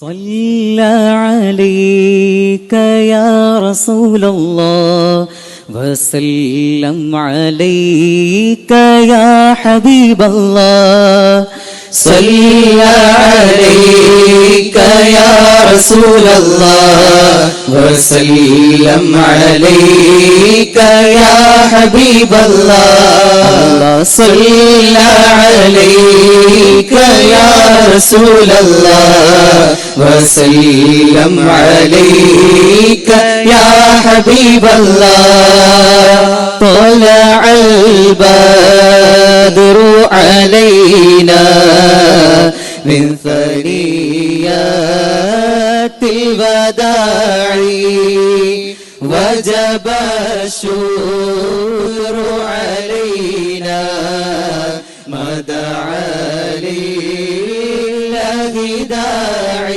صلى عليك يا رسول الله وسلم عليك يا حبيب الله صلى عليك يا رسول الله وسلم عليك يا حبيب الله صلى عليك يا رسول الله وسلم عليك يا حبيب الله. طلع البدر علينا من ثنيات الوداع. وجب الشكر علينا ما دعا لله داعي.